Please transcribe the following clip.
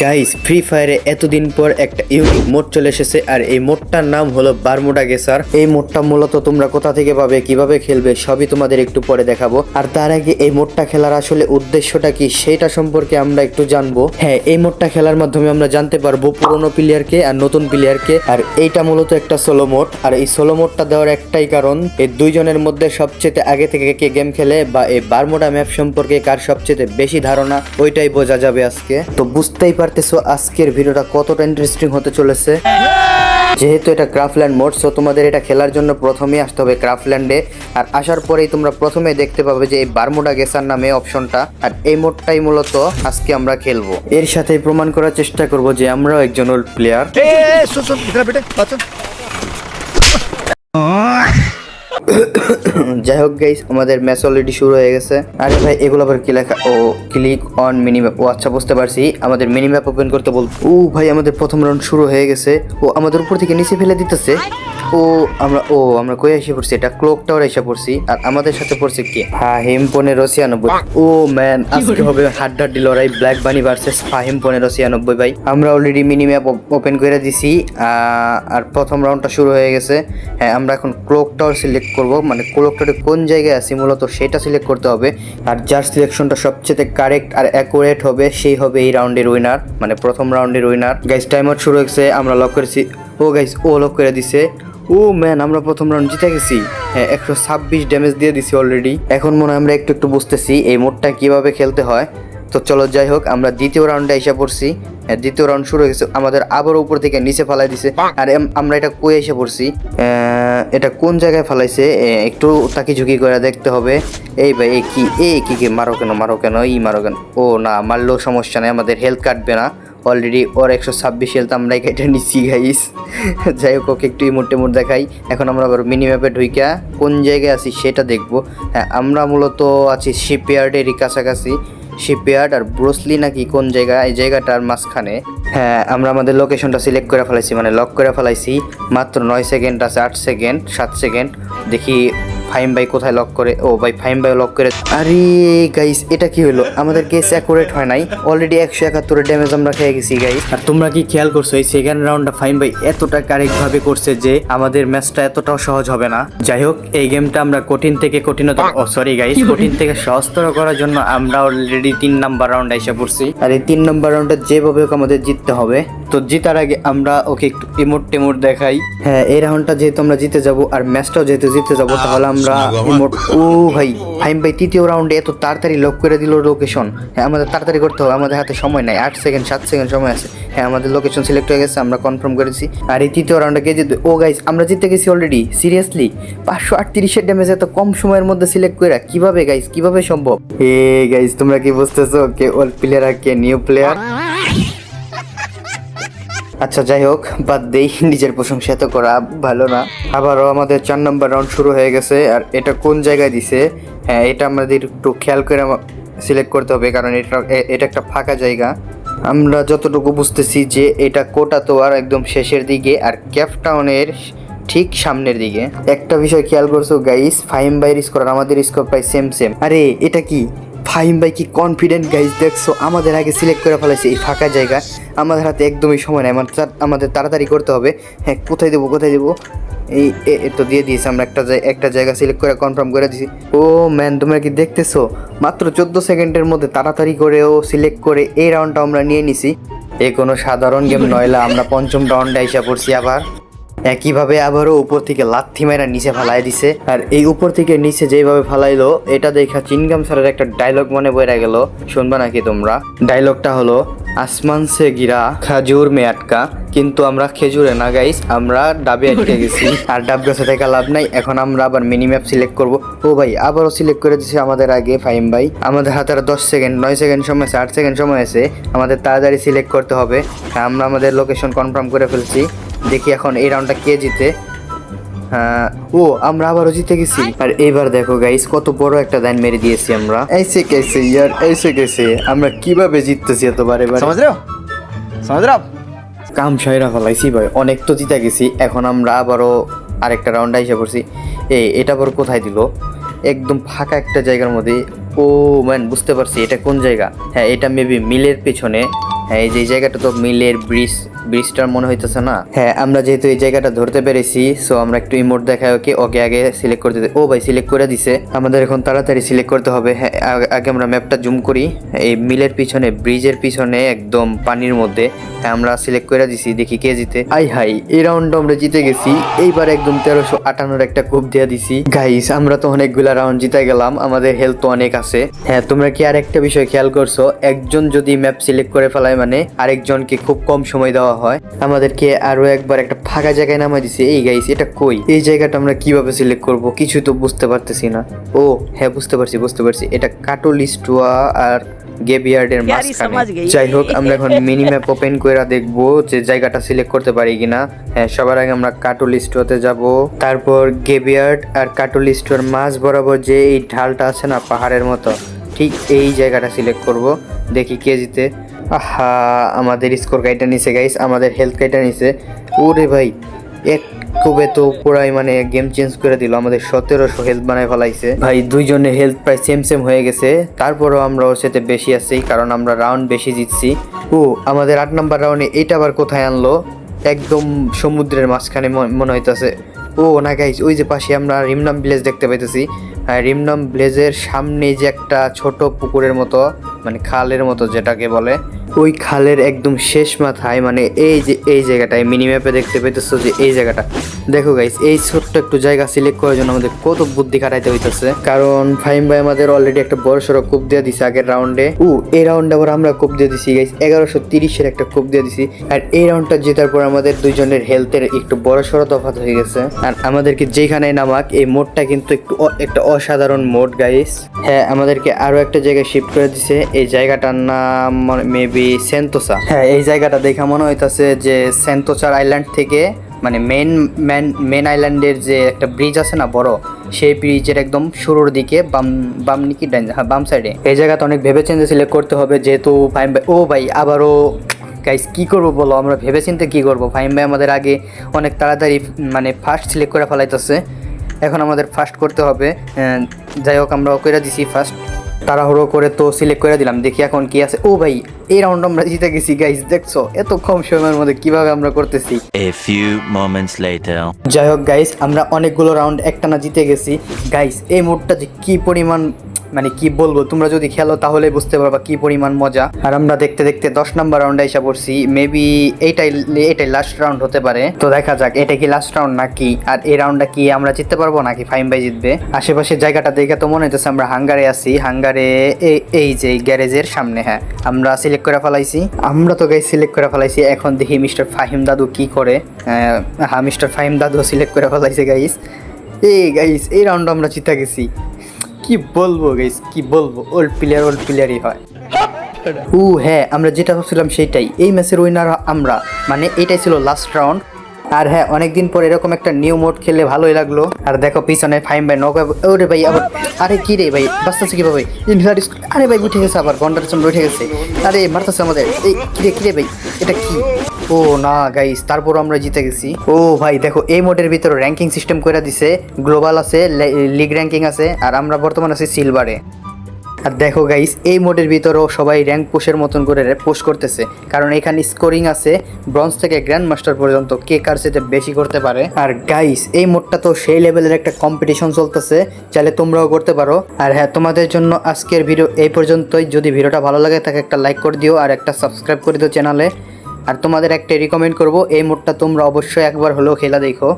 Guys free ফায়ারে এতদিন পর একটা ইউনিক মোড চলে এসেছে আর এই মোডটার নাম হলো বারমুডা গেসার এই মোডটা মূলত তোমরা কোথা থেকে পাবে, কীভাবে খেলবে, সবই তোমাদের একটু পরে দেখাবো। আর তার আগে এই মোডটা খেলার আসলে উদ্দেশ্যটা কি, সেটা সম্পর্কে আমরা একটু জানব। হ্যাঁ এই মোডটা খেলার মাধ্যমে আমরা জানতে পারব পুরোনো প্লেয়ারকে আর নতুন প্লেয়ারকে আর এইটা মূলত একটা সোলো মোড আর এই সোলো মোডটা দেওয়ার একটাই কারণ, এই দুইজনের মধ্যে সবচেয়ে আগে থেকে কে গেম খেলে বা এই বারমুডা ম্যাপ সম্পর্কে কার সবচেয়ে বেশি ধারণা, ওইটাই বোঝা যাবে আজকে। তো বুঝতেই পারতেছো আজকের ভিডিওটা কতটা ইন্টারেস্টিং হতে চলেছে? যেহেতু এটা ক্রাফল্যান্ড মোড সো তোমাদের এটা খেলার জন্য প্রথমেই আসতে হবে ক্রাফল্যান্ডে আর আসার পরেই তোমরা প্রথমে দেখতে পাবে যে এই বারমুডা গেসার নামে অপশনটা আর এই মোডটাই মূলত আজকে আমরা খেলব। এর সাথে প্রমাণ করার চেষ্টা করব যে আমরাও একজন ওল্ড প্লেয়ার যাই হোক গাইস আমাদের ম্যাচ অলরেডি শুরু হয়ে গেছে। আরে ভাই, এগুলো আবার কি লেখা? ও ক্লিক অন মিনি ম্যাপ ও আচ্ছা বুঝতে পারছি। আমাদের মিনি ম্যাপ ওপেন করতে বল ও, ভাই, আমাদের প্রথম রাউন্ড শুরু হয়ে গেছে। ও, আমাদের উপর থেকে নিচে ফেলে দিতেছে। ও আমরা ও আমরা কই এসে পড়ছি? এটা ক্লোক টাওয়ার এসে পড়ছি। আর আমাদের সাথে পড়ছে কি? ফাহিম পনেরো ছিয়ানব্বই। ও ম্যান আজকে হবে হাড্ডাড্ডি লড়াই ব্ল্যাক বানি ভার্সেস ফাহিম পনেরো ছিয়ানব্বই ভাই। আমরা অলরেডি মিনিম্যাপ ওপেন করে দিছি আর প্রথম রাউন্ডটা শুরু হয়ে গেছে। হ্যাঁ আমরা এখন ক্লোক টাওয়ার সিলেক্ট করব। মানে ক্লোক টাওয়ারে কোন জায়গায় আছি মূলত সেটা সিলেক্ট করতে হবে। আর যার সিলেকশনটা সবচেয়ে কারেক্ট আর অ্যাকুরেট হবে সেই হবে এই রাউন্ডের উইনার মানে প্রথম রাউন্ডের উইনার গাইস টাইমার শুরু হয়েছে আমরা লক করেছি। ও গাইস ও লক করে দিছে। ও ম্যান আমরা প্রথম রাউন্ড জিতে গেছি। হ্যাঁ একশো ছাব্বিশ ড্যামেজ দিয়ে দিছি অলরেডি এখন মনে হয় আমরা একটু একটু বুঝতেছি এই মোডটা কীভাবে খেলতে হয়। তো চলো যাই হোক আমরা দ্বিতীয় রাউন্ডে এসে পড়ছি। হ্যাঁ দ্বিতীয় রাউন্ড শুরু হয়ে গেছে আমাদের আবার উপর থেকে নিচে ফালাই দিছে। আর আমরা এটা কই এসে পড়ছি? আহ, এটা কোন জায়গায় ফালাইছে? একটু তাকি ঝুঁকি করে দেখতে হবে। এই ভাই এই কি এই কি কি মারো কেন মারো কেন ই মারো কেন? ও না মারলেও সমস্যা নেই আমাদের হেলথ কাটবে না। অলরেডি ওর একশো ছাব্বিশ হেলথ আমরা কেটে নিচ্ছি গাইস যাই হোক, ওকে একটু ইমোট টেমোট দেখাই। এখন আমরা আবার মিনি ম্যাপে ঢুইকা, কোন জায়গায় আছি সেটা দেখব। হ্যাঁ আমরা মূলত আছি শিপইয়ার্ডেরই কাছাকাছি। শিপইয়ার্ড আর ব্রোসলি নাকি কোন জায়গা? এই জায়গাটার মাঝখানে। হ্যাঁ আমরা আমাদের লোকেশনটা সিলেক্ট করে ফেলাইছি মানে লক করে ফেলাইছি। মাত্র নয় সেকেন্ড আছে, আট সেকেন্ড সাত সেকেন্ড দেখি ফাইম বাই কোথায় লক করে? ও ভাই ফাইম ভাই লক করে আরে গাইস এটা কি হলো? আমাদের কেস অ্যাকুরেট হয় নাই। অলরেডি একশো একাত্তরের ড্যামেজ আমরা খেয়ে গেছি গাইস আর তোমরা কি খেয়াল করছ এই সেকেন্ড রাউন্ডটা ফাইম বাই এতটা কারেক্ট ভাবে করছে যে আমাদের ম্যাচটা এতটাও সহজ হবে না? যাই হোক এই গেমটা আমরা কঠিন থেকে কঠিনতর ও সরি গাইস কঠিন থেকে সহজতর করার জন্য আমরা অলরেডি তিন নাম্বার রাউন্ড এসে পড়ছি। আর এই তিন নাম্বার রাউন্ডে যেভাবে হোক আমাদের জিততে হবে। তো জিতার আগে আমরা ওকে একটু ইমোট টেমোট দেখাই। হ্যাঁ এই রাউন্ডটা যেহেতু আমরা জিতে যাব আর ম্যাচটাও যেহেতু জিতে যাব তাহলে আমরা ইমোট ও ভাই ফাইম ভাই তৃতীয় রাউন্ডে এত তাড়াতাড়ি লক করে দিল লোকেশন হ্যাঁ আমাদের তাড়াতাড়ি করতে হবে আমাদের হাতে সময় নাই। আট সেকেন্ড সাত সেকেন্ড সময় আছে। হ্যাঁ আমাদের লোকেশন সিলেক্ট হয়ে গেছে আমরা কনফার্ম করেছি। আর এই তৃতীয় রাউন্ডে কে জিতবে? ও গাইস আমরা জিতে গেছি অলরেডি সিরিয়াসলি পাঁচশো আটত্রিশের ড্যামেজ এত কম সময়ের মধ্যে সিলেক্ট করে কীভাবে গাইস কীভাবে সম্ভব? এ গাইস তোমরা কি বুঝতেছো? কে ওল্ড প্লেয়ার আর কে নিউ প্লেয়ার আচ্ছা যাই হোক, বাদ দেই, নিজের প্রশংসা এত করা ভালো না। আবারও আমাদের চার নম্বর রাউন্ড শুরু হয়ে গেছে, আর এটা কোন জায়গায় দিছে? হ্যাঁ এটা আমাদের একটু খেয়াল করে সিলেক্ট করতে হবে, কারণ এটা এটা একটা ফাঁকা জায়গা। আমরা যতটুকু বুঝতেছি যে এটা কোটা তো আর একদম শেষের দিকে, আর ক্যাপটাউনের ঠিক সামনের দিকে। একটা বিষয় খেয়াল করছ গাইস ফাইম বাইর স্কোর আর আমাদের স্কোর প্রায় সেম সেম আরে, এটা কি? ফাহিম ভাই কি কনফিডেন্ট গাইজ দেখছ, আমাদের আগে সিলেক্ট করে ফেলেছে এই ফাঁকা জায়গা। আমাদের হাতে একদমই সময় নেই। আমাদের তাড়াতাড়ি করতে হবে। হ্যাঁ কোথায় দেবো কোথায় দেবো? এই তো দিয়ে দিয়েছি, আমরা একটা একটা জায়গা সিলেক্ট করে কনফার্ম করে দিয়েছি। ও ম্যান তোমরা কি দেখতেছো? মাত্র চোদ্দ সেকেন্ডের মধ্যে তাড়াতাড়ি করেও সিলেক্ট করে এই রাউন্ডটা আমরা নিয়ে নিছি। এ কোনো সাধারণ গেম নয়লা আমরা পঞ্চম রাউন্ডে এসে পড়ছি আবার। একইভাবে আবারও উপর থেকে লাথি মেরা নিচে ফালাই দিছে। আর এই উপর থেকে নিচে যেভাবে ফালাইলো, এটা দেখা চিনগাম স্যারের একটা ডায়লগ মনে বইরা গেল। শুনবা নাকি তোমরা? ডায়লগটা হলো, আসমান সে গিরা, খাজুর মে আটকা, কিন্তু আমরা খেজুরে না গাইস আমরা ডাবে আটকে গেছি। আর ডাব গাছে থেকে লাভ নাই, এখন আমরা আবার মিনি ম্যাপ সিলেক্ট করব। ও ভাই, আবারও সিলেক্ট করে দিছে আমাদের আগে ফাইম ভাই। আমাদের হাতে আর দশ সেকেন্ড নয় সেকেন্ড সময় আছে, আট সেকেন্ড সময় আছে। আমাদের তাড়াতাড়ি সিলেক্ট করতে হবে। আমরা আমাদের লোকেশন কনফার্ম করে ফেলছি। দেখি এখন এই রাউন্ডটা কে জিতে। হ্যাঁ, ও আমরা আবারও জিতে গেছি। আর এবার দেখো গাইস কত বড় একটা দান মেরে দিয়েছি আমরা। এসে গেছে ইয়ার এসে গেছে আমরা কীভাবে জিততেছি এতবার এবার? সমাজ রাও কাম সাইরা ফলাইছি ভাই অনেক তো জিতে গেছি এখন আমরা আবারও আরেকটা রাউন্ড আইসা পড়ছি। এই এটা আবার কোথায় দিল? একদম ফাঁকা একটা জায়গার মধ্যে। ও ম্যান বুঝতে পারছি এটা কোন জায়গা? হ্যাঁ এটা মেবি মিলের পেছনে। হ্যাঁ এই যে জায়গাটা তো মিলের ব্রিজ, ব্রিজটার মনে হইতেছে না? হ্যাঁ আমরা যেহেতু এই জায়গাটা ধরতে পেরেছি সো আমরা একটু ইমোট ওকে ওকে আগে সিলেক্ট। ও ভাই সিলেক্ট করে দিছে। আমাদের এখন তাড়াতাড়ি সিলেক্ট করতে হবে। হ্যাঁ আগে আমরা ম্যাপটা জুম করি। এই মিলের পিছনে, ব্রিজের পিছনে একদম পানির মধ্যে। হ্যাঁ আমরা সিলেক্ট করে দিছি, দেখি কে জিতে। আই হাই, এই রাউন্ড আমরা জিতে গেছি। এইবার একদম তেরোশো আটান্নর একটা কোপ দিয়ে দিছি। গাইস আমরা তো অনেকগুলা রাউন্ড জিতে গেলাম। আমাদের হেলথ তো অনেক আছে। হ্যাঁ তোমরা কি আর একটা বিষয় খেয়াল করছ? একজন যদি ম্যাপ সিলেক্ট করে ফেলায় মানে আরেকজনকে খুব কম সময় দেওয়া হয়। আমাদেরকে আরও একবার একটা ফাঁকা জায়গায় নামা দিছে। এই গাইস এটা কই? এই জায়গাটা আমরা কীভাবে সিলেক্ট করব? কিছু তো বুঝতে পারতেছি না। ও হ্যাঁ বুঝতে পারছি বুঝতে পারছি। এটা কাটোলিস্টুয়া আর গেবিয়ার্ডের মাঝখানে। যাই হোক আমরা এখন মিনি ম্যাপ ওপেন করে দেখব যে জায়গাটা সিলেক্ট করতে পারি কিনা। হ্যাঁ সবার আগে আমরা কাটোলিস্টোতে যাব। তারপর গেবিয়ার্ড আর কাটোলিস্টোর মাঝ বরাবর যে এই ঢালটা আছে না পাহাড়ের মতো ঠিক এই জায়গাটা সিলেক্ট করব। দেখি কেজিতে। আহা আমাদের স্কোর গাইডটা নিছে গাইস আমাদের হেলথ গাইডটা নিছে। ওরে ভাই এক কবে তো পুরাই মানে গেম চেঞ্জ করে দিল। আমাদের সতেরোশো হেলথ বানায় ফেলাইছে। ভাই দুইজনের হেলথ প্রায় সেম সেম হয়ে গেছে। তারপরও আমরা ওর সাথে বেশি আছি কারণ আমরা রাউন্ড বেশি জিতছি। ও আমাদের আট নাম্বার রাউন্ডে এটা আবার কোথায় আনলো? একদম সমুদ্রের মাঝখানে মনে হইতাছে। ও না গাইস ওই যে পাশে আমরা রিমনাম ভিলেজ দেখতে পাইতেছি। আর রিমনাম ভিলেজের সামনে যে একটা ছোট পুকুরের মতো মানে খালের মতো যেটাকে বলে ওই খালের একদম শেষ মাথায় মানে এই যে, এই জায়গাটায় মিনি ম্যাপে দেখতে পেতেছো যে এই জায়গাটা। দেখো গাইস এই ছোট্ট একটু জায়গা সিলেক্ট করার জন্য আমাদের কত বুদ্ধি খাটাইতে হইতেছে। কারণ ফাইম ভাই আমাদের অলরেডি একটা বড় সড়ো কোপ দিয়ে দিছে আগের রাউন্ডে ও, এই রাউন্ডে আবার আমরা কোপ দিয়ে দিছি গাইস এগারোশো তিরিশের একটা কোপ দিয়ে দিছি। আর এই রাউন্ডটা জেতার পর আমাদের দুইজনের হেলথের একটু বড় সড়ো তফাত হয়ে গেছে। আর আমাদেরকে যেখানে নামাক, এই মোডটা কিন্তু একটু একটা অসাধারণ মোড গাইস হ্যাঁ আমাদেরকে আরও একটা জায়গায় শিফট করে দিছে। এই জায়গাটার নাম মেবি সেন্তোসা হ্যাঁ এই জায়গাটা দেখা মনে হইতাছে যে সেন্তোসার আইল্যান্ড থেকে মানে মেন মেন মেন আইল্যান্ডের যে একটা ব্রিজ আছে না বড়, সেই ব্রিজের একদম শুরুর দিকে বাম বাম নিকি হ্যাঁ বাম সাইডে এই জায়গাটা অনেক ভেবে চিন্তে সিলেক্ট করতে হবে যেহেতু ভাই, ও ভাই, আবারও গাইস কি করব বলো? আমরা ভেবে চিন্তে কি করব? ফাইম ভাই আমাদের আগে অনেক তাড়াতাড়ি মানে ফার্স্ট সিলেক্ট করে ফেলাইতেছে। এখন আমাদের ফার্স্ট করতে হবে। যাই হোক, আমরা করে দিছি ফার্স্ট তাড়াহুড়ো করে তো সিলেক্ট করে দিলাম। দেখি এখন কি আছে। ও ভাই এই রাউন্ড আমরা জিতে গেছি গাইস দেখছ? এত কম সময়ের মধ্যে কীভাবে আমরা করতেছি? এ ফিউ মোমেন্টস লেটার যাই হোক গাইস আমরা অনেকগুলো রাউন্ড একটানা জিতে গেছি। গাইস এই মোডটা যে কি পরিমাণ মানে কি বলব, তোমরা যদি খেলো তাহলে বুঝতে পারবা কি পরিমাণ মজা। আর আমরা দেখতে দেখতে দশ নম্বর রাউন্ডে এসে পড়ছি মেবি এইটাই এটাই লাস্ট রাউন্ড হতে পারে। তো দেখা যাক, এটা কি লাস্ট রাউন্ড নাকি, আর এই রাউন্ডটা কি আমরা জিততে পারব নাকি ফাইম বাই জিতবে? আশেপাশে জায়গাটা দেখে তো মনে হইতেছে আমরা হাঙ্গারে আছি, হাঙ্গারে এই- যে গ্যারেজের সামনে হ্যাঁ। আমরা সিলেক্ট করে ফেলাইছি। আমরা তো গাই সিলেক্ট করে ফেলাইছি, এখন দেখি মিস্টার ফাহিম দাদু কি করে। হ্যাঁ মিস্টার ফাহিম দাদু সিলেক্ট করে ফেলাইছে গাইস এই গাইস এই রাউন্ড আমরা জিতে গেছি। কি বলব গাইস কি বলব? ওল্ড প্লেয়ার ওল্ড প্লেয়ারই হয়। ও হ্যাঁ আমরা যেটা ভাবছিলাম সেটাই। এই ম্যাচের উইনার আমরা। মানে এটাই ছিল লাস্ট রাউন্ড আর হ্যাঁ অনেকদিন পর এরকম একটা নিউ মোড খেললে ভালোই লাগল। আর দেখো, পিছনে ফাইম ভাই নৌকা ওরে ভাই, আবার আরে কি রে ভাই, বাঁচতেছে কীভাবে ইনভার আরে ভাই, উঠে গেছে আবার ঘণ্টার সামনে উঠে গেছে। আরে, মারতেছে আমাদের। এই কিরে কিরে ভাই, এটা কি? ও না গাইস তারপর আমরা জিতে গেছি। ও ভাই, দেখো, এই মোডের ভিতরে র্যাঙ্কিং সিস্টেম করে দিছে। গ্লোবাল আছে লিগ র্যাঙ্কিং আছে, আর আমরা বর্তমানে আছি সিলভারে আর দেখো গাইস এই মোডের ভিতরেও সবাই র্যাঙ্ক পোষের মতন করে পোস্ট করতেছে। কারণ এখানে স্কোরিং আছে ব্রঞ্জ থেকে গ্র্যান্ড মাস্টার পর্যন্ত কে কার সাথে বেশি করতে পারে। আর গাইস এই মোডটা তো সেই লেভেলের একটা কম্পিটিশন চলতেছে, চাইলে তোমরাও করতে পারো। আর হ্যাঁ তোমাদের জন্য আজকের ভিডিও এই পর্যন্তই। যদি ভিডিওটা ভালো লাগে, তাকে একটা লাইক করে দিও আর একটা সাবস্ক্রাইব করে দিও চ্যানেলে আর তোমাদের একটা রিকমেন্ড করব, এই মোডটা তোমরা অবশ্যই একবার হলেও খেলা দেখো।